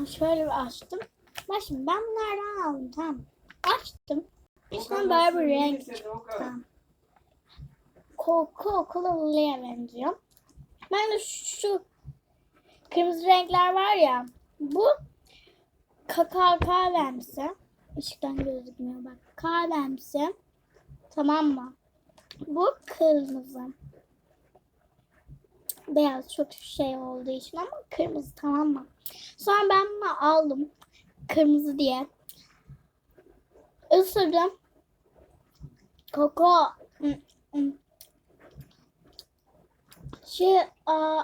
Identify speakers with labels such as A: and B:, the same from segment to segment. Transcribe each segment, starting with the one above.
A: Ben şöyle bir açtım. Bak şimdi ben bunlardan aldım tamam. Açtım. İçinden böyle bir renk çıktı. Coca Cola'lıya benziyor. Ben de şu kırmızı renkler var ya. Bu kakao kahvemsi. Işıktan gözükmüyor bak. Kahvemsi. Tamam mı? Bu kırmızı. Beyaz çok şey olduğu için ama kırmızı tamam mı? Sonra ben aldım. Kırmızı diye. Isırdım. Koko şey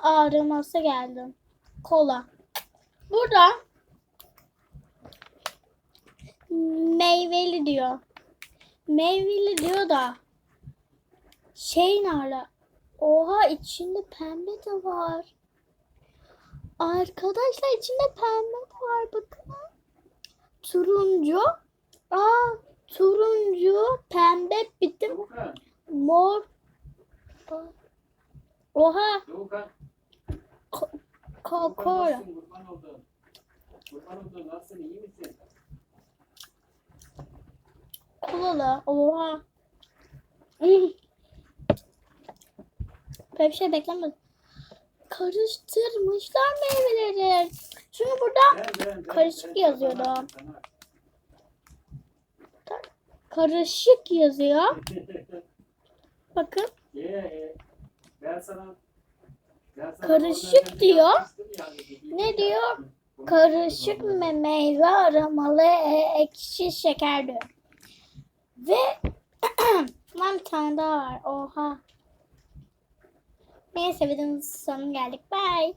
A: ağrıması geldi. Kola. Burada meyveli diyor. Meyveli diyor da şey nerede? Oha içinde pembe de var. Arkadaşlar içinde pembe de var bakın. Turuncu. Aa turuncu, pembe bitim, mor. Oha Coca-Cola. Kolalı. Oha. Hmm. Böyle bir şey beklemedim. Karıştırmışlar meyveleri. Çünkü burada
B: Ben, ben, ben,
A: Karışık
B: ben
A: yazıyordu. karışık yazıyor. Bakın.
B: Ben ben
A: Karışık diyor. Ne diyor? Karışık me meyve aromalı e, ekşi şeker diyor. Ve lan bir tane daha var. Oha. Neyse videomuzun sonuna geldik. Bye.